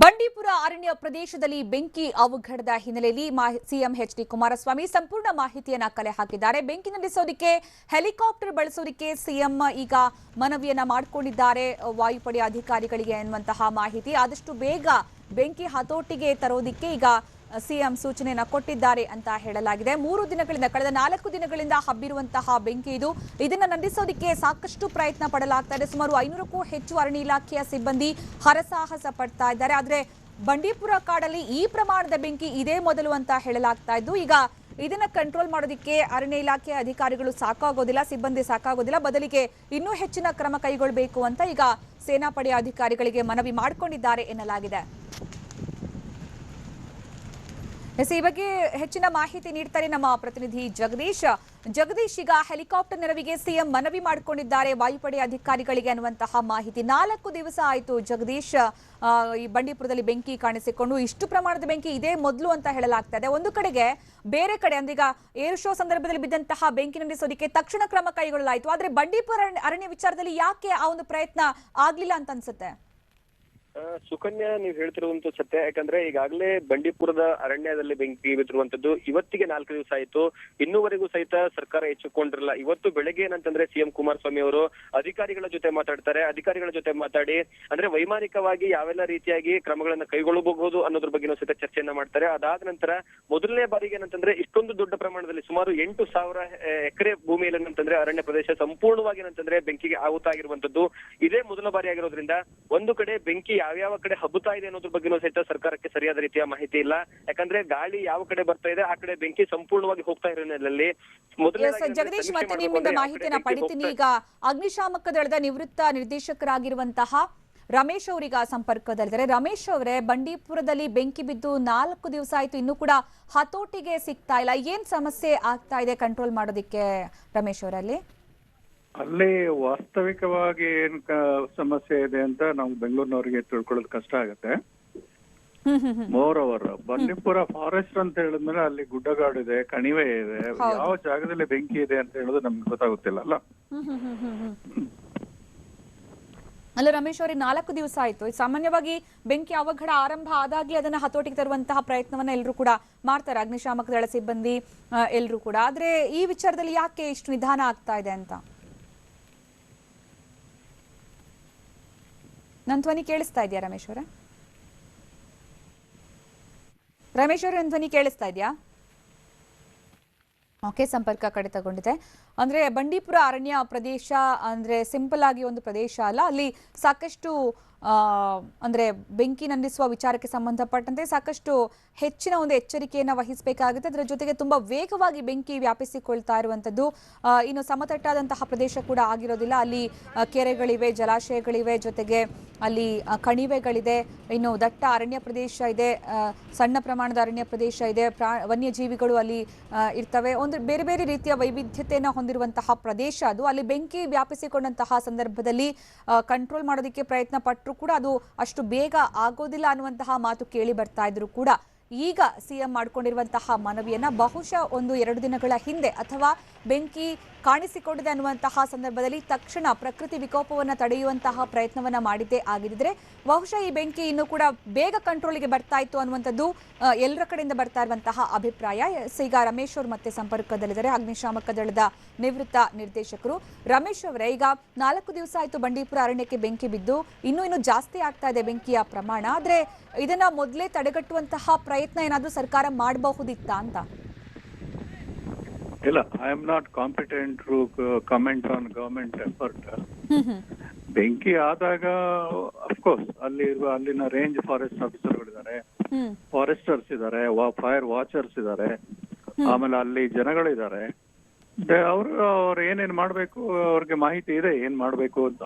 ಬಂಡೀಪುರ ಅರಣ್ಯ ಪ್ರದೇಶದಲ್ಲಿ ಬೆಂಕಿ ಅವಘಡದ ಹಿನ್ನೆಲೆಯಲ್ಲಿ ಸಿಎಂ ಎಚ್ ಡಿ ಕುಮಾರಸ್ವಾಮಿ ಸಂಪೂರ್ಣ ಮಾಹಿತಿಯನ್ನ ಕಲೆ ಹಾಕಿದ್ದಾರೆ. ಬೆಂಕಿ ನಂದಿಸೋದಕ್ಕೆ ಹೆಲಿಕಾಪ್ಟರ್ ಬಳಸೋದಕ್ಕೆ ಸಿಎಂ ಈಗ ಮನವಿಯನ್ನ ಮಾಡಿಕೊಂಡಿದ್ದಾರೆ. ವಾಯುಪಡೆ ಅಧಿಕಾರಿಗಳಿಗೆ ಎನ್ನುವಂತಹ ಮಾಹಿತಿ. ಆದಷ್ಟು ಬೇಗ ಬೆಂಕಿ ಹತೋಟಿಗೆ ತರೋದಿಕ್ಕೆ ಈಗ ಸಿಎಂ ಸೂಚನೆಯನ್ನು ಕೊಟ್ಟಿದ್ದಾರೆ ಅಂತ ಹೇಳಲಾಗಿದೆ. ಮೂರು ದಿನಗಳಿಂದ, ಕಳೆದ ನಾಲ್ಕು ದಿನಗಳಿಂದ ಹಬ್ಬಿರುವಂತಹ ಬೆಂಕಿ ಇದು. ಇದನ್ನು ನಂದಿಸೋದಕ್ಕೆ ಸಾಕಷ್ಟು ಪ್ರಯತ್ನ ಪಡಲಾಗ್ತಾ ಇದೆ. ಸುಮಾರು ಐನೂರಕ್ಕೂ ಹೆಚ್ಚು ಅರಣ್ಯ ಇಲಾಖೆಯ ಸಿಬ್ಬಂದಿ ಹರಸಾಹಸ ಪಡ್ತಾ ಇದ್ದಾರೆ. ಆದರೆ ಬಂಡೀಪುರ ಕಾಡಲ್ಲಿ ಈ ಪ್ರಮಾಣದ ಬೆಂಕಿ ಇದೇ ಮೊದಲು ಅಂತ ಹೇಳಲಾಗ್ತಾ ಇದ್ದು, ಈಗ ಇದನ್ನ ಕಂಟ್ರೋಲ್ ಮಾಡೋದಕ್ಕೆ ಅರಣ್ಯ ಇಲಾಖೆಯ ಅಧಿಕಾರಿಗಳು ಸಾಕಾಗೋದಿಲ್ಲ, ಸಿಬ್ಬಂದಿ ಸಾಕಾಗೋದಿಲ್ಲ. ಬದಲಿಗೆ ಇನ್ನೂ ಹೆಚ್ಚಿನ ಕ್ರಮ ಕೈಗೊಳ್ಳಬೇಕು ಅಂತ ಈಗ ಸೇನಾಪಡೆಯ ಅಧಿಕಾರಿಗಳಿಗೆ ಮನವಿ ಮಾಡಿಕೊಂಡಿದ್ದಾರೆ ಎನ್ನಲಾಗಿದೆ. ಎಸ್ ಈ ಬಗ್ಗೆ ಹೆಚ್ಚಿನ ಮಾಹಿತಿ ನೀಡ್ತಾರೆ ನಮ್ಮ ಪ್ರತಿನಿಧಿ ಜಗದೀಶ್. ಜಗದೀಶ್ ಈಗ ಹೆಲಿಕಾಪ್ಟರ್ ನೆರವಿಗೆ ಸಿಎಂ ಮನವಿ ಮಾಡಿಕೊಂಡಿದ್ದಾರೆ. ವಾಯುಪಡೆ ಅಧಿಕಾರಿಗಳಿಗೆ ಅನ್ನುವಂತಹ ಮಾಹಿತಿ. ನಾಲ್ಕು ದಿವಸ ಆಯಿತು ಜಗದೀಶ್ ಈ ಬಂಡೀಪುರದಲ್ಲಿ ಬೆಂಕಿ ಕಾಣಿಸಿಕೊಂಡು ಇಷ್ಟು ಪ್ರಮಾಣದ ಬೆಂಕಿ ಇದೇ ಮೊದಲು ಅಂತ ಹೇಳಲಾಗ್ತಾ ಇದೆ. ಒಂದು ಕಡೆಗೆ ಬೇರೆ ಕಡೆ, ಅಂದ್ರೆ ಈಗ ಏರ್ ಶೋ ಸಂದರ್ಭದಲ್ಲಿ ಬಿದ್ದಂತಹ ಬೆಂಕಿ ನಂದಿಸೋದಕ್ಕೆ ತಕ್ಷಣ ಕ್ರಮ ಕೈಗೊಳ್ಳಲಾಯಿತು. ಆದ್ರೆ ಬಂಡೀಪುರ ಅರಣ್ಯ- ವಿಚಾರದಲ್ಲಿ ಯಾಕೆ ಆ ಒಂದು ಪ್ರಯತ್ನ ಆಗಲಿಲ್ಲ ಅಂತ ಅನ್ಸುತ್ತೆ? ಸುಕನ್ಯಾ, ನೀವು ಹೇಳ್ತಿರುವಂತ ಸತ್ಯ. ಯಾಕಂದ್ರೆ ಈಗಾಗಲೇ ಬಂಡೀಪುರದ ಅರಣ್ಯದಲ್ಲಿ ಬೆಂಕಿ ಬಿದ್ದಿರುವಂತದ್ದು ಇವತ್ತಿಗೆ ನಾಲ್ಕು ದಿವಸ ಆಯ್ತು. ಇನ್ನೂವರೆಗೂ ಸಹಿತ ಸರ್ಕಾರ ಎಚ್ಚುಕೊಂಡಿರಲ್ಲ. ಇವತ್ತು ಬೆಳಗ್ಗೆ ಏನಂತಂದ್ರೆ ಸಿಎಂ ಕುಮಾರಸ್ವಾಮಿ ಅವರು ಅಧಿಕಾರಿಗಳ ಜೊತೆ ಮಾತಾಡ್ತಾರೆ. ಅಧಿಕಾರಿಗಳ ಜೊತೆ ಮಾತಾಡಿ, ಅಂದ್ರೆ ವೈಮಾನಿಕವಾಗಿ ಯಾವೆಲ್ಲ ರೀತಿಯಾಗಿ ಕ್ರಮಗಳನ್ನ ಕೈಗೊಳ್ಳಬಹುದು ಅನ್ನೋದ್ರ ಬಗ್ಗೆ ಸಹಿತ ಚರ್ಚೆಯನ್ನ ಮಾಡ್ತಾರೆ. ಅದಾದ ನಂತರ ಮೊದಲನೇ ಬಾರಿಗೆ ಏನಂತಂದ್ರೆ ಇಷ್ಟೊಂದು ದೊಡ್ಡ ಪ್ರಮಾಣದಲ್ಲಿ ಸುಮಾರು ಎಂಟು ಸಾವಿರ ಎಕರೆ ಭೂಮಿಯಲ್ಲಿ ಏನಂತಂದ್ರೆ ಅರಣ್ಯ ಪ್ರದೇಶ ಸಂಪೂರ್ಣವಾಗಿ ಏನಂತಂದ್ರೆ ಬೆಂಕಿಗೆ ಆಹುತ ಆಗಿರುವಂತದ್ದು ಇದೇ ಮೊದಲ ಬಾರಿ ಆಗಿರೋದ್ರಿಂದ ಒಂದು ಕಡೆ ಬೆಂಕಿ ಯಾವ್ಯಾವ ಕಡೆ ಹಬ್ಬುತ್ತಾ ಇದೆ ಅನ್ನೋದ್ರ ಬಗ್ಗೆ ಸಹಿತ ಸರ್ಕಾರಕ್ಕೆ ಸರಿಯಾದ ರೀತಿಯ ಮಾಹಿತಿ ಇಲ್ಲ. ಯಾಕಂದ್ರೆ ಗಾಳಿ ಯಾವ ಕಡೆ ಬರ್ತಾ ಇದೆ ಆ ಕಡೆ ಬೆಂಕಿ ಸಂಪೂರ್ಣವಾಗಿ ಹೋಗ್ತಾ ಇರೋ ನೆಲೆಯಲ್ಲಿ ಜಗದೀಶ್ ಮತ್ತೆ ನಿಮ್ಮಿಂದ ಮಾಹಿತಿಯನ್ನ ಪಡಿತೀನಿ. ಈಗ ಅಗ್ನಿಶಾಮಕ ದಳದ ನಿವೃತ್ತ ನಿರ್ದೇಶಕರಾಗಿರುವಂತಹ ರಮೇಶ್ ಅವರೀಗ ಸಂಪರ್ಕದಲ್ಲಿದ್ದಾರೆ. ರಮೇಶ್ ಅವರೇ ಬಂಡೀಪುರದಲ್ಲಿ ಬೆಂಕಿ ಬಿದ್ದು ನಾಲ್ಕು ದಿವಸ ಆಯ್ತು ಇನ್ನು ಕೂಡ ಹತೋಟಿಗೆ ಸಿಗ್ತಾ ಇಲ್ಲ. ಏನ್ ಸಮಸ್ಯೆ ಆಗ್ತಾ ಇದೆ ಕಂಟ್ರೋಲ್ ಮಾಡೋದಿಕ್ಕೆ ರಮೇಶ್ ಅವರಲ್ಲಿ ಅಲ್ಲಿ ವಾಸ್ತವಿಕವಾಗಿ ಏನ್ ಸಮಸ್ಯೆ ಇದೆ ಅಂತ ನಾವು ಬೆಂಗಳೂರಿನವರಿಗೆ ತಿಳ್ಕೊಳ್ಳೋದು ಕಷ್ಟ ಆಗುತ್ತೆ. ಮೋರ್ ಓವರ್ ಬಂಡೀಪುರ ಫಾರೆಸ್ಟ್ ಅಂತ ಹೇಳಿದ್ಮೇಲೆ ಅಲ್ಲಿ ಗುಡ್ಡಗಾಡು ಇದೆ ಕಣಿವೆ ಇದೆ ಯಾವ ಜಾಗದಲ್ಲಿ ಬೆಂಕಿ ಇದೆ ಅಂತ ಹೇಳೋದು ನಮ್ಗೆ ಗೊತ್ತಾಗುತ್ತಿಲ್ಲ ಅಲ್ಲ. ಅಲ್ಲ ರಮೇಶ್ ಅವರೇ ನಾಲ್ಕು ದಿವಸ ಆಯ್ತು. ಸಾಮಾನ್ಯವಾಗಿ ಬೆಂಕಿ ಅವಘಡ ಆರಂಭ ಆದಾಗಿ ಅದನ್ನ ಹತೋಟಿಗೆ ತರುವಂತಹ ಪ್ರಯತ್ನವನ್ನ ಎಲ್ಲರೂ ಕೂಡ ಮಾಡ್ತಾರೆ. ಅಗ್ನಿಶಾಮಕ ದಳ ಸಿಬ್ಬಂದಿ ಎಲ್ಲರೂ ಕೂಡ. ಆದ್ರೆ ಈ ವಿಚಾರದಲ್ಲಿ ಯಾಕೆ ಇಷ್ಟು ನಿಧಾನ ಆಗ್ತಾ ಇದೆ ಅಂತ? ನನ್ನ ಧ್ವನಿ ಕೇಳಿಸ್ತಾ ಇದೆಯಾ ರಮೇಶ್ ಅವರೇ? ರಮೇಶ್ ಧ್ವನಿ ಕೇಳಿಸ್ತಾ ಇದೆಯಾ? ಓಕೆ ಸಂಪರ್ಕ ಕಡಿತಗೊಂಡಿದೆ ಅಂದ್ರೆ ಬಂಡೀಪುರ ಅರಣ್ಯ ಪ್ರದೇಶ ಅಂದ್ರೆ ಸಿಂಪಲ್ ಆಗಿ ಒಂದು ಪ್ರದೇಶ ಅಲ್ಲ. ಅಲ್ಲಿ ಸಾಕಷ್ಟು ಅಂದ್ರೆ ಬೆಂಕಿ ನಂದಿಸುವ ವಿಚಾರಕ್ಕೆ ಸಂಬಂಧಪಟ್ಟಂತೆ ಸಾಕಷ್ಟು ಹೆಚ್ಚಿನ ಒಂದು ಎಚ್ಚರಿಕೆಯನ್ನು ವಹಿಸಬೇಕಾಗುತ್ತೆ. ಅದರ ಜೊತೆಗೆ ತುಂಬಾ ವೇಗವಾಗಿ ಬೆಂಕಿ ವ್ಯಾಪಿಸಿಕೊಳ್ತಾ ಇರುವಂತದ್ದು ಇನ್ನು ಸಮತಟ್ಟಾದಂತಹ ಪ್ರದೇಶ ಕೂಡ ಆಗಿರೋದಿಲ್ಲ. ಅಲ್ಲಿ ಕೆರೆಗಳಿವೆ, ಜಲಾಶಯಗಳಿವೆ, ಜೊತೆಗೆ ಅಲ್ಲಿ ಕಣಿವೆಗಳಿದೆ, ಇನ್ನು ದಟ್ಟ ಅರಣ್ಯ ಪ್ರದೇಶ ಇದೆ ಸಣ್ಣ ಪ್ರಮಾಣದ ಅರಣ್ಯ ಪ್ರದೇಶ ಇದೆ, ಪ್ರಾ, ವನ್ಯಜೀವಿಗಳು ಅಲ್ಲಿ ಇರ್ತವೆ. ಒಂದು ಬೇರೆ ಬೇರೆ ರೀತಿಯ ವೈವಿಧ್ಯತೆಯನ್ನು ಹೊಂದಿರುವಂತಹ ಪ್ರದೇಶ ಅದು. ಅಲ್ಲಿ ಬೆಂಕಿ ವ್ಯಾಪಿಸಿಕೊಂಡಂತಹ ಸಂದರ್ಭದಲ್ಲಿ ಕಂಟ್ರೋಲ್ ಮಾಡೋದಕ್ಕೆ ಪ್ರಯತ್ನ ಪಟ್ಟರು ಕೂಡ ಅದು ಅಷ್ಟು ಬೇಗ ಆಗೋದಿಲ್ಲ ಅನ್ನುವಂತಹ ಮಾತು ಕೇಳಿ ಬರ್ತಾ ಇದ್ರು ಕೂಡ ಈಗ ಸಿಎಂ ಮಾಡಿಕೊಂಡಿರುವಂತಹ ಮನವಿಯನ್ನ ಬಹುಶಃ ಒಂದು ಎರಡು ದಿನಗಳ ಹಿಂದೆ ಅಥವಾ ಬೆಂಕಿ ಕಾಣಿಸಿಕೊಂಡಿದೆ ಅನ್ನುವಂತಹ ಸಂದರ್ಭದಲ್ಲಿ ತಕ್ಷಣ ಪ್ರಕೃತಿ ವಿಕೋಪವನ್ನು ತಡೆಯುವಂತಹ ಪ್ರಯತ್ನವನ್ನು ಮಾಡಿದ್ದೇ ಆಗಿದ್ರೆ ಬಹುಶಃ ಈ ಬೆಂಕಿ ಇನ್ನೂ ಕೂಡ ಬೇಗ ಕಂಟ್ರೋಲ್ಗೆ ಬರ್ತಾ ಇತ್ತು ಅನ್ನುವಂಥದ್ದು ಎಲ್ಲರ ಕಡೆಯಿಂದ ಬರ್ತಾ ಇರುವಂತಹ ಅಭಿಪ್ರಾಯ. ಈಗ ರಮೇಶ್ ಅವರು ಮತ್ತೆ ಸಂಪರ್ಕದಲ್ಲಿದ್ದಾರೆ. ಅಗ್ನಿಶಾಮಕ ದಳದ ನಿವೃತ್ತ ನಿರ್ದೇಶಕರು. ರಮೇಶ್ ಅವರೇ, ಈಗ ನಾಲ್ಕು ದಿವಸ ಆಯಿತು ಬಂಡೀಪುರ ಅರಣ್ಯಕ್ಕೆ ಬೆಂಕಿ ಬಿದ್ದು, ಇನ್ನೂ ಇನ್ನೂ ಜಾಸ್ತಿ ಆಗ್ತಾ ಇದೆ ಬೆಂಕಿಯ ಪ್ರಮಾಣ. ಆದರೆ ಇದನ್ನ ಮೊದಲೇ ತಡೆಗಟ್ಟುವಂತಹ ಪ್ರಯತ್ನ ಏನಾದರೂ ಸರ್ಕಾರ ಮಾಡಬಹುದಿತ್ತಾ ಅಂತ? ಇಲ್ಲ I am not competent to comment on government effort ಬೆಂಕಿ ಆದಾಗ ಅಫ್ಕೋರ್ಸ್ ಅಲ್ಲಿ ಇರುವ ಅಲ್ಲಿನ ರೇಂಜ್ ಫಾರೆಸ್ಟ್ ಆಫೀಸರ್ಗಳಿದ್ದಾರೆ ಫಾರೆಸ್ಟರ್ಸ್ ಇದ್ದಾರೆ ಫೈರ್ ವಾಚರ್ಸ್ ಇದ್ದಾರೆ. ಆಮೇಲೆ ಅಲ್ಲಿ ಜನಗಳಿದ್ದಾರೆ. ಅವರು ಅವ್ರು ಏನೇನ್ ಮಾಡ್ಬೇಕು ಅವ್ರಿಗೆ ಮಾಹಿತಿ ಇದೆ ಏನ್ ಮಾಡ್ಬೇಕು ಅಂತ.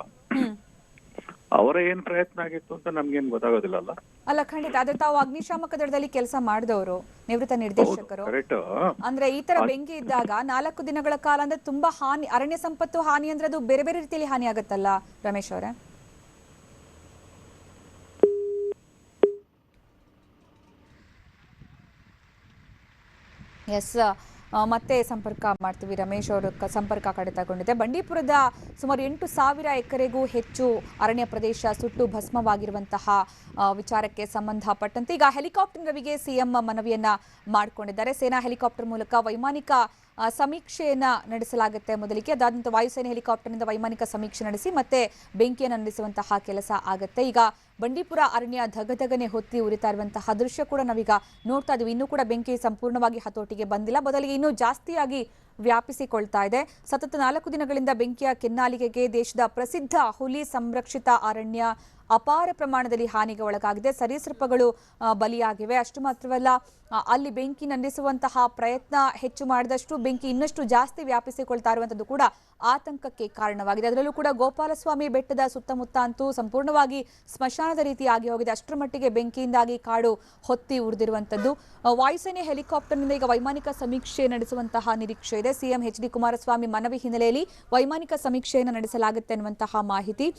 ಅವರ ಏನ್ ಪ್ರಯತ್ನ ಆಗಿತ್ತು ಅಂತ ನಮ್ಗೇನ್ ಗೊತ್ತಾಗೋದಿಲ್ಲ ಅಲ್ಲ ಅಲ್ಲ ಖಂಡಿತ. ಆದ್ರೆ ತಾವು ಅಗ್ನಿಶಾಮಕ ದಳದಲ್ಲಿ ಕೆಲಸ ಮಾಡಿದವರು ನಿವೃತ್ತ ನಿರ್ದೇಶಕರು. ಕರೆಕ್ಟ್. ಅಂದ್ರೆ ಈ ತರ ಬೆಂಕಿ ಇದ್ದಾಗ ನಾಲ್ಕು ದಿನಗಳ ಕಾಲ ಅಂದ್ರೆ ತುಂಬಾ ಹಾನಿ ಅರಣ್ಯ ಸಂಪತ್ತು ಹಾನಿ ಅಂದ್ರೆ ಅದು ಬೇರೆ ಬೇರೆ ರೀತಿಯಲ್ಲಿ ಹಾನಿ ಆಗುತ್ತಲ್ಲ ರಮೇಶ್ ಅವರೇ? ಎಸ್ ಮತ್ತೆ ಸಂಪರ್ಕ ಮಾಡ್ತೀವಿ. ರಮೇಶ್ ಅವರು ಸಂಪರ್ಕ ಕಡಿತಗೊಂಡಿದೆ. ಬಂಡೀಪುರದ ಸುಮಾರು ಎಂಟು ಸಾವಿರ ಎಕರೆಗೂ ಹೆಚ್ಚು ಅರಣ್ಯ ಪ್ರದೇಶ ಸುಟ್ಟು ಭಸ್ಮವಾಗಿರುವಂತಹ ವಿಚಾರಕ್ಕೆ ಸಂಬಂಧಪಟ್ಟಂತೆ ಈಗ ಹೆಲಿಕಾಪ್ಟರ್ ರವಿಗೆ ಸಿಎಂ ಮನವಿಯನ್ನ ಮಾಡಿಕೊಂಡಿದ್ದಾರೆ. ಸೇನಾ ಹೆಲಿಕಾಪ್ಟರ್ ಮೂಲಕ ವೈಮಾನಿಕ ಸಮೀಕ್ಷೆಯನ್ನ ನಡೆಸಲಾಗುತ್ತೆ ಮೊದಲಿಗೆ. ಅದಾದ ನಂತರ ವಾಯುಸೇನೆ ಹೆಲಿಕಾಪ್ಟರ್ನಿಂದ ವೈಮಾನಿಕ ಸಮೀಕ್ಷೆ ನಡೆಸಿ ಮತ್ತೆ ಬೆಂಕಿಯನ್ನು ನಡೆಸುವಂತಹ ಕೆಲಸ ಆಗುತ್ತೆ. ಈಗ ಬಂಡೀಪುರ ಅರಣ್ಯ ಧಗಧಗನೆ ಹೊತ್ತಿ ಉರಿತಾ ಇರುವಂತಹ ದೃಶ್ಯ ಕೂಡ ನಾವೀಗ ನೋಡ್ತಾ ಇದ್ದೀವಿ ಇನ್ನೂ ಕೂಡ ಬೆಂಕಿ ಸಂಪೂರ್ಣವಾಗಿ ಹತೋಟಿಗೆ ಬಂದಿಲ್ಲ. ಬದಲಿಗೆ ಇನ್ನೂ ಜಾಸ್ತಿಯಾಗಿ ವ್ಯಾಪಿಸಿಕೊಳ್ತಾ ಇದೆ. ಸತತ ನಾಲ್ಕು ದಿನಗಳಿಂದ ಬೆಂಕಿಯ ಕೆನ್ನಾಲಿಗೆಗೆ ದೇಶದ ಪ್ರಸಿದ್ಧ ಹುಲಿ ಸಂರಕ್ಷಿತ ಅರಣ್ಯ ಅಪಾರ ಪ್ರಮಾಣದಲ್ಲಿ ಹಾನಿಗೆ ಒಳಗಾಗಿದೆ. ಸರೀಸೃಪಗಳು ಬಲಿಯಾಗಿವೆ. ಅಷ್ಟು ಮಾತ್ರವಲ್ಲ ಅಲ್ಲಿ ಬೆಂಕಿ ನಂದಿಸುವಂತಹ ಪ್ರಯತ್ನ ಹೆಚ್ಚು ಮಾಡಿದಷ್ಟು ಬೆಂಕಿ ಇನ್ನಷ್ಟು ಜಾಸ್ತಿ ವ್ಯಾಪಿಸಿಕೊಳ್ತಾ ಇರುವಂಥದ್ದು ಕೂಡ ಆತಂಕಕ್ಕೆ ಕಾರಣವಾಗಿದೆ. ಅದರಲ್ಲೂ ಕೂಡ ಗೋಪಾಲಸ್ವಾಮಿ ಬೆಟ್ಟದ ಸುತ್ತಮುತ್ತ ಅಂತೂ ಸಂಪೂರ್ಣವಾಗಿ ಸ್ಮಶಾನದ ರೀತಿ ಆಗಿ ಹೋಗಿದೆ. ಅಷ್ಟರ ಮಟ್ಟಿಗೆ ಬೆಂಕಿಯಿಂದಾಗಿ ಕಾಡು ಹೊತ್ತಿ ಉರಿದಿರುವಂಥದ್ದು. ಆ, ವಾಯುಸೇನೆ ಹೆಲಿಕಾಪ್ಟರ್ನಿಂದ ಈಗ ವೈಮಾನಿಕ ಸಮೀಕ್ಷೆ ನಡೆಸುವಂತಹ ನಿರೀಕ್ಷೆ ಇದೆ. ಸಿಎಂ ಎಚ್ ಡಿ ಕುಮಾರಸ್ವಾಮಿ ಮನವಿ ಹಿನ್ನೆಲೆಯಲ್ಲಿ ವೈಮಾನಿಕ ಸಮೀಕ್ಷೆಯನ್ನು ನಡೆಸಲಾಗುತ್ತೆ ಅನ್ನುವಂತಹ ಮಾಹಿತಿ.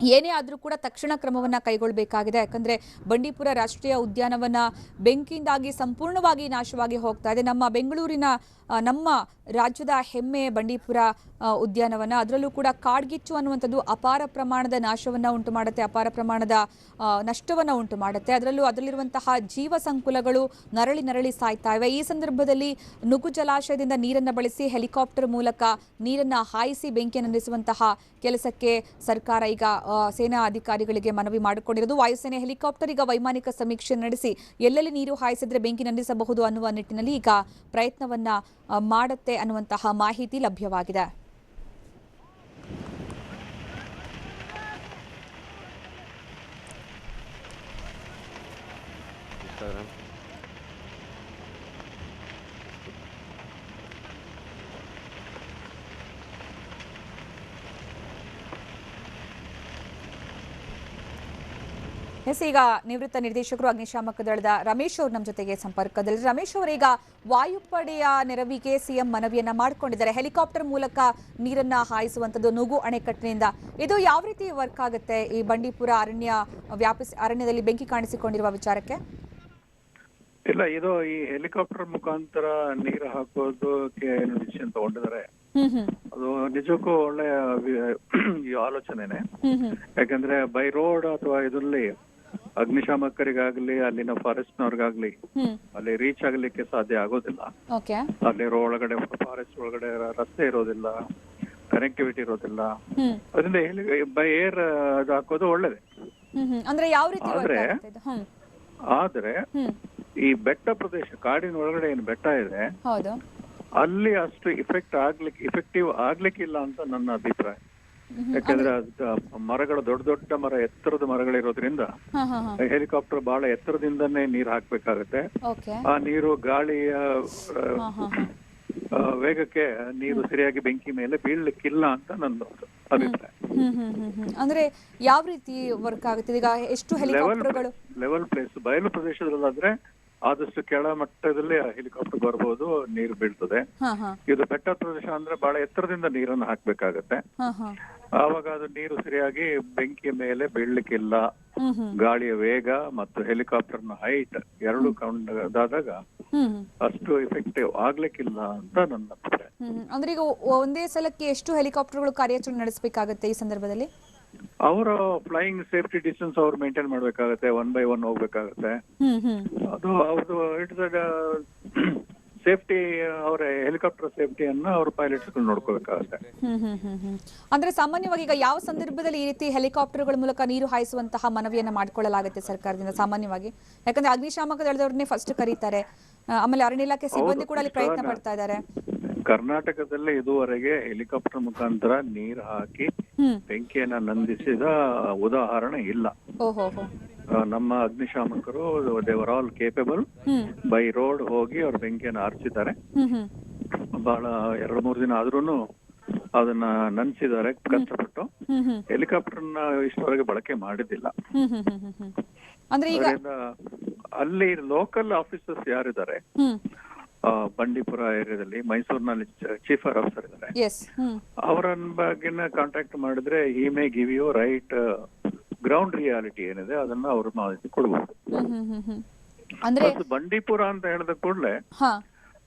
ಏನೇ ಆದರೂ ಕೂಡ ತಕ್ಷಣ ಕ್ರಮವನ್ನು ಕೈಗೊಳ್ಳಬೇಕಾಗಿದೆ ಯಾಕಂದರೆ ಬಂಡೀಪುರ ರಾಷ್ಟ್ರೀಯ ಉದ್ಯಾನವನ ಬೆಂಕಿಯಿಂದಾಗಿ ಸಂಪೂರ್ಣವಾಗಿ ನಾಶವಾಗಿ ಹೋಗ್ತಾ ಇದೆ. ನಮ್ಮ ಬೆಂಗಳೂರಿನ ನಮ್ಮ ರಾಜ್ಯದ ಹೆಮ್ಮೆ ಬಂಡೀಪುರ ಉದ್ಯಾನವನ. ಅದರಲ್ಲೂ ಕೂಡ ಕಾಡ್ಗಿಚ್ಚು ಅನ್ನುವಂಥದ್ದು ಅಪಾರ ಪ್ರಮಾಣದ ನಾಶವನ್ನು ಉಂಟು ಮಾಡುತ್ತೆ, ಅಪಾರ ಪ್ರಮಾಣದ ನಷ್ಟವನ್ನು ಉಂಟು ಮಾಡುತ್ತೆ. ಅದರಲ್ಲೂ ಅದರಲ್ಲಿರುವಂತಹ ಜೀವ ಸಂಕುಲಗಳು ನರಳಿ ನರಳಿ ಸಾಯ್ತಾ ಇವೆ. ಈ ಸಂದರ್ಭದಲ್ಲಿ ನುಗು ಜಲಾಶಯದಿಂದ ನೀರನ್ನು ಬಳಸಿ ಹೆಲಿಕಾಪ್ಟರ್ ಮೂಲಕ ನೀರನ್ನು ಹಾಯಿಸಿ ಬೆಂಕಿಯನ್ನು ನಂದಿಸುವಂತಹ ಕೆಲಸಕ್ಕೆ ಸರ್ಕಾರ ಈಗ ಸೇನಾ ಅಧಿಕಾರಿಗಳಿಗೆ ಮನವಿ ಮಾಡಿಕೊಂಡಿರೋದು ವಾಯುಸೇನೆ ಹೆಲಿಕಾಪ್ಟರ್ ಈಗ ವೈಮಾನಿಕ ಸಮೀಕ್ಷೆ ನಡೆಸಿ ಎಲ್ಲೆಲ್ಲಿ ನೀರು ಹಾಯಿಸಿದ್ರೆ ಬೆಂಕಿ ನಂದಿಸಬಹುದು ಅನ್ನುವ ನಿಟ್ಟಿನಲ್ಲಿ ಈಗ ಪ್ರಯತ್ನವನ್ನ ಮಾಡುತ್ತೆ ಅನ್ನುವಂತಹ ಮಾಹಿತಿ ಲಭ್ಯವಾಗಿದೆ. ಎಸ್ ಈಗ ನಿವೃತ್ತ ನಿರ್ದೇಶಕರು ಅಗ್ನಿಶಾಮಕ ದಳದ ರಮೇಶ್ ಅವರು ನಮ್ಮ ಜೊತೆಗೆ ಸಂಪರ್ಕದಲ್ಲಿ ರಮೇಶ್ ಅವರೀಗ ವಾಯುಪಡೆಯ ನೆರವಿಗೆ ಸಿಎಂ ಮನವಿಯನ್ನ ಮಾಡಿಕೊಂಡಿದ್ದಾರೆ. ಹೆಲಿಕಾಪ್ಟರ್ ಮೂಲಕ ನೀರನ್ನ ಹಾಯಿಸುವಂತದ್ದು ನುಗು ಅಣೆಕಟ್ಟಿನಿಂದ. ಇದು ಯಾವ ರೀತಿ ವರ್ಕ್ ಆಗುತ್ತೆ ಈ ಬಂಡೀಪುರ ಅರಣ್ಯ ವ್ಯಾಪಿಸಿ ಅರಣ್ಯದಲ್ಲಿ ಬೆಂಕಿ ಕಾಣಿಸಿಕೊಂಡಿರುವ ವಿಚಾರಕ್ಕೆ? ಇಲ್ಲ ಇದು ಈ ಹೆಲಿಕಾಪ್ಟರ್ ಮುಖಾಂತರ ನೀರು ಹಾಕೋದು ಡಿಸಿಷನ್ ತಗೊಂಡಿದ್ದಾರೆ. ಅದು ನಿಜಕ್ಕೂ ಒಳ್ಳೆ ಆಲೋಚನೆನೆ. ಯಾಕಂದ್ರೆ ಬೈ ರೋಡ್ ಅಥವಾ ಇದರಲ್ಲಿ ಅಗ್ನಿಶಾಮಕರಿಗಾಗ್ಲಿ ಅಲ್ಲಿನ ಫಾರೆಸ್ಟ್ ನವ್ರಿಗಾಗ್ಲಿ ಅಲ್ಲಿ ರೀಚ್ ಆಗ್ಲಿಕ್ಕೆ ಸಾಧ್ಯ ಆಗೋದಿಲ್ಲ. ಓಕೆ. ಅಲ್ಲಿ ಒಳಗಡೆ ಫಾರೆಸ್ಟ್ ಒಳಗಡೆ ರಸ್ತೆ ಇರೋದಿಲ್ಲ ಕನೆಕ್ಟಿವಿಟಿ ಇರೋದಿಲ್ಲ. ಅದರಿಂದ ಬೈ ಏರ್ ಅದು ಹಾಕೋದು ಒಳ್ಳೇದೆ. ಅಂದ್ರೆ ಯಾವ ರೀತಿ ಆದ್ರೆ- ಆದ್ರೆ ಈ ಬೆಟ್ಟ ಪ್ರದೇಶ ಕಾಡಿನ ಒಳಗಡೆ ಏನು ಬೆಟ್ಟ ಇದೆ ಅಲ್ಲಿ ಅಷ್ಟು ಇಫೆಕ್ಟ್ ಆಗ್ಲಿಕ್ಕೆ ಇಫೆಕ್ಟಿವ್ ಆಗ್ಲಿಕ್ಕಿಲ್ಲ ಅಂತ ನನ್ನ ಅಭಿಪ್ರಾಯ. ಯಾಕಂದ್ರೆ ಮರಗಳು ದೊಡ್ಡ ದೊಡ್ಡ ಮರ ಎತ್ತರದ ಮರಗಳಿರೋದ್ರಿಂದ ಹೆಲಿಕಾಪ್ಟರ್ ಬಹಳ ಎತ್ತರದಿಂದನೇ ನೀರು ಹಾಕ್ಬೇಕಾಗತ್ತೆ. ಆ ನೀರು ಗಾಳಿಯ ವೇಗಕ್ಕೆ ನೀರು ಸರಿಯಾಗಿ ಬೆಂಕಿ ಮೇಲೆ ಬೀಳ್ಲಿಕ್ಕಿಲ್ಲ ಅಂತ ನನ್ನ ಅಭಿಪ್ರಾಯ. ಅಂದ್ರೆ ಯಾವ ರೀತಿ ವರ್ಕ್ ಆಗುತ್ತೆ? ಈಗ ಎಷ್ಟು ಲೆವೆಲ್ ಹೆಲಿಕಾಪ್ಟರ್ಗಳು? ಲೆವೆಲ್ ಪ್ಲೇಸ್ ಬಯಲು ಪ್ರದೇಶದಲ್ಲಾದ್ರೆ ಆದಷ್ಟು ಕೆಳ ಮಟ್ಟದಲ್ಲಿ ಹೆಲಿಕಾಪ್ಟರ್ ಬರಬಹುದು ನೀರು ಬೀಳ್ತದೆ. ಇದು ಬೆಟ್ಟ ಪ್ರದೇಶ ಅಂದ್ರೆ ಬಹಳ ಎತ್ತರದಿಂದ ನೀರನ್ನು ಹಾಕ್ಬೇಕಾಗತ್ತೆ. ಆವಾಗ ಅದು ನೀರು ಸರಿಯಾಗಿ ಬೆಂಕಿಯ ಮೇಲೆ ಬೀಳ್ಲಿಕ್ಕಿಲ್ಲ. ಗಾಳಿಯ ವೇಗ ಮತ್ತು ಹೆಲಿಕಾಪ್ಟರ್ನ ಹೈಟ್ ಎರಡು ಕಂಡಾದಾಗ ಅಷ್ಟು ಎಫೆಕ್ಟಿವ್ ಆಗ್ಲಿಕ್ಕಿಲ್ಲ ಅಂತ ನನ್ನ ಅಭಿಪ್ರಾಯ. ಅಂದ್ರೆ ಈಗ ಒಂದೇ ಸಲಕ್ಕೆ ಎಷ್ಟು ಹೆಲಿಕಾಪ್ಟರ್ಗಳು ಕಾರ್ಯಾಚರಣೆ ನಡೆಸಬೇಕಾಗುತ್ತೆ ಈ ಸಂದರ್ಭದಲ್ಲಿ? ಅವರ ಫ್ಲೈಯಿಂಗ್ ಸೇಫ್ಟಿ ಡಿಸ್ಟೆನ್ಸ್ ಅವ್ರು ಮೇಂಟೈನ್ ಮಾಡ್ಬೇಕಾಗತ್ತೆ ಒನ್ ಬೈ ಒನ್ ಹೋಗ್ಬೇಕಾಗತ್ತೆ. ಅದು ಅವ್ರದ್ದು ಇಟ್ಸ್ ಸೇಫ್ಟಿ ಹೆಲಿಕಾಪ್ಟರ್ ಸೇಫ್ಟಿಯನ್ನ ಅವರು ಪೈಲಟ್ ನೋಡ್ಕೋಬೇಕಾಗುತ್ತೆ ಅಂದ್ರೆ ಸಾಮಾನ್ಯವಾಗಿ ಈಗ ಯಾವ ಸಂದರ್ಭದಲ್ಲಿ ಈ ರೀತಿ ಹೆಲಿಕಾಪ್ಟರ್ಗಳ ಮೂಲಕ ನೀರು ಹಾಯಿಸುವಂತಹ ಮನವಿಯನ್ನ ಮಾಡಿಕೊಳ್ಳಲಾಗುತ್ತೆ ಸರ್ಕಾರದಿಂದ ಸಾಮಾನ್ಯವಾಗಿ? ಯಾಕಂದ್ರೆ ಅಗ್ನಿಶಾಮಕ ದಳದವ್ರನ್ನೇ ಫಸ್ಟ್ ಕರೀತಾರೆ. ಆಮೇಲೆ ಅರಣ್ಯ ಇಲಾಖೆ ಸಿಬ್ಬಂದಿ ಕೂಡ ಅಲ್ಲಿ ಪ್ರಯತ್ನ ಪಡ್ತಾ ಇದ್ದಾರೆ. ಕರ್ನಾಟಕದಲ್ಲಿ ಇದುವರೆಗೆ ಹೆಲಿಕಾಪ್ಟರ್ ಮುಖಾಂತರ ನೀರು ಹಾಕಿ ಬೆಂಕಿಯನ್ನ ನಂದಿಸಿದ ಉದಾಹರಣೆ ಇಲ್ಲ. ನಮ್ಮ ಅಗ್ನಿಶಾಮಕರು ದೇವರ್ ಆಲ್ ಕೇಪಬಲ್ ಬೈ ರೋಡ್ ಹೋಗಿ ಅವ್ರ ಬೆಂಕಿಯನ್ನು ಆರಿಸಿದ್ದಾರೆ. ಬಹಳ ಎರಡು ಮೂರು ದಿನ ಆದ್ರೂನು ಅದನ್ನ ನನ್ಸಿದ್ದಾರೆ ಕಷ್ಟಪಟ್ಟು ಹೆಲಿಕಾಪ್ಟರ್ನ ಹೆಲಿಕಾಪ್ಟರ್ನ ಇಷ್ಟವರೆಗೆ ಬಳಕೆ ಮಾಡಿದ್ದಿಲ್ಲ. ಅಂದ್ರೆ ಈಗ ಅಲ್ಲಿ ಲೋಕಲ್ ಆಫೀಸರ್ಸ್ ಯಾರಿದ್ದಾರೆ? ಬಂಡೀಪುರ ಏರಿಯಾದಲ್ಲಿ ಮೈಸೂರಿನಲ್ಲಿ ಚೀಫ್ ಆಫೀಸರ್ ಇದ್ದಾರೆ. ಅವರ ಬಗ್ಗೆನ ಕಾಂಟ್ಯಾಕ್ಟ್ ಮಾಡಿದ್ರೆ he may give you right ground reality ಏನಿದೆ ಅದನ್ನ ಅವರು ಮಾಹಿತಿ ಅಂದ್ರೆ ಬಂಡೀಪುರ ಅಂತ ಹೇಳಿದ ಕೂಡಲೇ ಹಾ.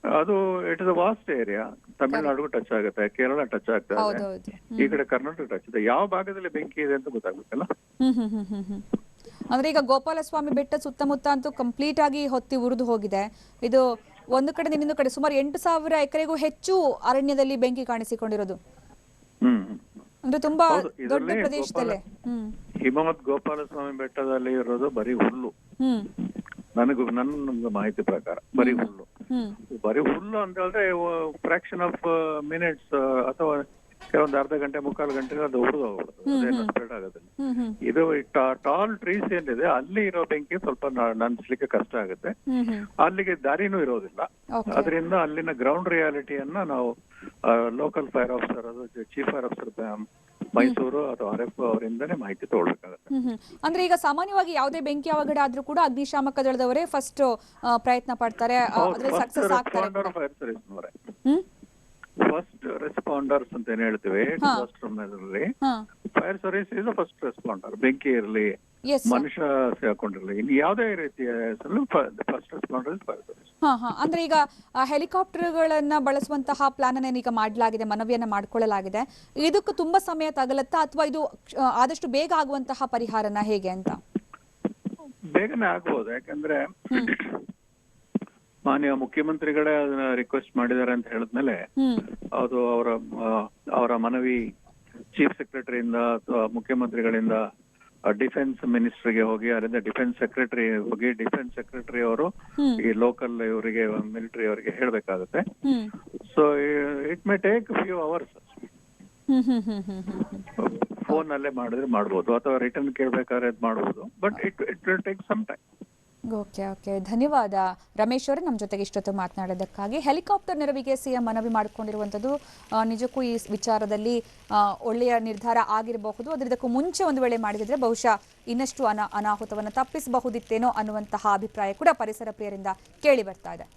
ಅದು it is a vast area ತಮಿಳುನಾಡುಗೂ touch ಆಗುತ್ತೆ ಕೇರಳ ಟಚ್ ಆಗ್ತಾ ಇದೆ ಹೌದೌದು ಈ ಕಡೆ ಕರ್ನಾಟಕ ಟಚ್ ಇದೆ. ಯಾವ ಭಾಗದಲ್ಲಿ ಬೆಂಕಿ ಇದೆ ಅಂತ ಹ್ಮ್ ಅಂದ್ರೆ ಈಗ ಗೋಪಾಲಸ್ವಾಮಿ ಬೆಟ್ಟ ಸುತ್ತಮುತ್ತ ಅಂತೂ ಕಂಪ್ಲೀಟ್ ಆಗಿ ಹೊತ್ತಿ ಉರಿದು ಹೋಗಿದೆ. ಇದು ಒಂದು ಕಡೆ ಇನ್ನೊಂದು ಕಡೆ ಸುಮಾರು ಎಂಟು ಸಾವಿರ ಎಕರೆಗೂ ಹೆಚ್ಚು ಅರಣ್ಯದಲ್ಲಿ ಬೆಂಕಿ ಕಾಣಿಸಿಕೊಂಡಿರೋದು. ಹ್ಮ್ ಅಂದ್ರೆ ತುಂಬಾ ದೊಡ್ಡ ಪ್ರದೇಶದಲ್ಲೇ. ಹ್ಮ್. ಹಿಮವತ್ ಗೋಪಾಲಸ್ವಾಮಿ ಬೆಟ್ಟದಲ್ಲಿ ಇರೋದು ಬರೀ ಹುಲ್ಲು. ನನಗೂ ನನ್ನ ಮಾಹಿತಿ ಪ್ರಕಾರ ಬರೀ ಹುಲ್ಲು. ಬರೀ ಹುಲ್ಲು ಅಂತ ಹೇಳಿದ್ರೆ ಫ್ರಾಕ್ಷನ್ ಆಫ್ ಮಿನಿಟ್ಸ್ ಅಥವಾ ಕೆಲವೊಂದು ಅರ್ಧ ಗಂಟೆ ಮುಕ್ಕಾಲು ಗಂಟೆ ಅದು ಅದೇನು ಸ್ಪ್ರೆಡ್ ಹ್ಮ್ ಇದು ಟಾಲ್ ಟ್ರೀಸ್ ಏನಿದೆ ಅಲ್ಲಿ ಇರೋ ಬೆಂಕಿ ಸ್ವಲ್ಪ ನನ್ಸ್ಲಿಕ್ಕೆ ಕಷ್ಟ ಆಗುತ್ತೆ. ಅಲ್ಲಿಗೆ ದಾರಿನೂ ಇರೋದಿಲ್ಲ. ಅದರಿಂದ ಅಲ್ಲಿನ ಗ್ರೌಂಡ್ ರಿಯಾಲಿಟಿಯನ್ನ ನಾವು ಲೋಕಲ್ ಫೈರ್ ಆಫೀಸರ್ ಅದು ಚೀಫ್ ಫೈರ್ ಆಫೀಸರ್ ಮೈಸೂರು ಅಥವಾ ಆರ್ ಎಫ್ ಅವರಿಂದನೇ ಮಾಹಿತಿ ತಗೊಳ್ಬೇಕಾಗುತ್ತೆ. ಹ್ಮ್ ಹ್ಮ್. ಅಂದ್ರೆ ಈಗ ಸಾಮಾನ್ಯವಾಗಿ ಯಾವುದೇ ಬೆಂಕಿ ಅವಘಡ ಆದ್ರೂ ಕೂಡ ಅಗ್ನಿಶಾಮಕ ದಳದವರೇ ಫಸ್ಟ್ ಪ್ರಯತ್ನ ಪಡ್ತಾರೆ. ಆ, ಅದ್ರಲ್ಲಿ ಫಸ್ಟ್ ಸಕ್ಸಸ್ ಆಗ್ತಾರೆ ರೆಸ್ಪಾಂಡರ್ ಫೈರ್ ಸರ್ವಿಸ್ ಅವರೇ. ಹ್ಮ್? ಫಸ್ಟ್ ರೆಸ್ಪಾಂಡರ್ಸ್ ಅಂತ ಏನ್ ಹೇಳ್ತೀವಿ ಹಾ. ಡಿಸಾಸ್ಟರ್ ಹಾ. Fire service is first responder ಬೆಂಕಿ ಇರಲಿ ಮನುಷ್ಯ ಸೇರ್ಕೊಂಡಿರಲಿ ಇನ್ನು ಯಾವುದೇ ರೀತಿಯ first responder is fire service ಹಾ ಹಾ. ಅಂದ್ರೆ ಈಗ ಹೆಲಿಕಾಪ್ಟರ್ ಹೆಲಿಕಾಪ್ಟರ್ಗಳನ್ನ ಬಳಸುವಂತಹ ಪ್ಲಾನ್ ಅನ್ನ ಈಗ ಮಾಡಲಾಗಿದೆ ಮನವಿಯನ್ನ ಮಾಡ್ಕೊಳ್ಳಲಾಗಿದೆ. ಇದಕ್ಕೆ ತುಂಬಾ ಸಮಯ ತಗಲತ್ತಾ ಅಥವಾ ಇದು ಆದಷ್ಟು ಬೇಗ ಆಗುವಂತಹ ಪರಿಹಾರನ ಹೇಗೆ ಅಂತ? ಬೇಗನೆ ಆಗ್ಬೋದು. ಯಾಕಂದ್ರೆ ಮಾನ್ಯ ಮುಖ್ಯಮಂತ್ರಿಗಳೇ ಅದನ್ನ ರಿಕ್ವೆಸ್ಟ್ ಮಾಡಿದ್ದಾರೆ ಅಂತ ಹೇಳಿದ್ಮೇಲೆ ಅದು ಅವರ ಅವರ ಮನವಿ ಚೀಫ್ ಸೆಕ್ರೆಟರಿಯಿಂದ ಅಥವಾ ಮುಖ್ಯಮಂತ್ರಿಗಳಿಂದ ಡಿಫೆನ್ಸ್ ಮಿನಿಸ್ಟ್ರಿಗೆ ಹೋಗಿ ಅಲ್ಲಿಂದ ಡಿಫೆನ್ಸ್ ಸೆಕ್ರೆಟರಿ ಹೋಗಿ ಡಿಫೆನ್ಸ್ ಸೆಕ್ರೆಟರಿ ಅವರು ಈ ಲೋಕಲ್ ಇವರಿಗೆ ಮಿಲಿಟರಿ ಅವರಿಗೆ ಹೇಳಬೇಕಾಗುತ್ತೆ. So it may take few hours phone ಅಲ್ಲೇ ಮಾಡಿದ್ರೆ ಮಾಡ್ಬೋದು ಅಥವಾ ರಿಟರ್ನ್ ಕೇಳಬೇಕಾದ್ರೆ ಮಾಡಬಹುದು ಮಾಡ್ಬೋದು. But it it will take some time okay okay. ಧನ್ಯವಾದ. ರಮೇಶ್ ಅವರೇ ನಮ್ಮ ಜೊತೆಗೆ ಇಷ್ಟೊತ್ತು ಮಾತನಾಡೋದಕ್ಕಾಗಿ. ಹೆಲಿಕಾಪ್ಟರ್ ನೆರವಿಗೆ ಸಿಎಂ ಮನವಿ ಮಾಡಿಕೊಂಡಿರುವಂಥದ್ದು ನಿಜಕ್ಕೂ ಈ ವಿಚಾರದಲ್ಲಿ ಒಳ್ಳೆಯ ನಿರ್ಧಾರ ಆಗಿರಬಹುದು. ಆದರೆ ಇದಕ್ಕೂ ಮುಂಚೆ ಒಂದು ವೇಳೆ ಮಾಡಿದಿದ್ರೆ ಬಹುಶಃ ಇನ್ನಷ್ಟು ಅನಾ, ಅನಾಹುತವನ್ನು ತಪ್ಪಿಸಬಹುದಿತ್ತೇನೋ ಅನ್ನುವಂತಹ ಅಭಿಪ್ರಾಯ ಕೂಡ ಪರಿಸರ ಪ್ರಿಯರಿಂದ ಕೇಳಿ ಬರ್ತಾ ಇದೆ.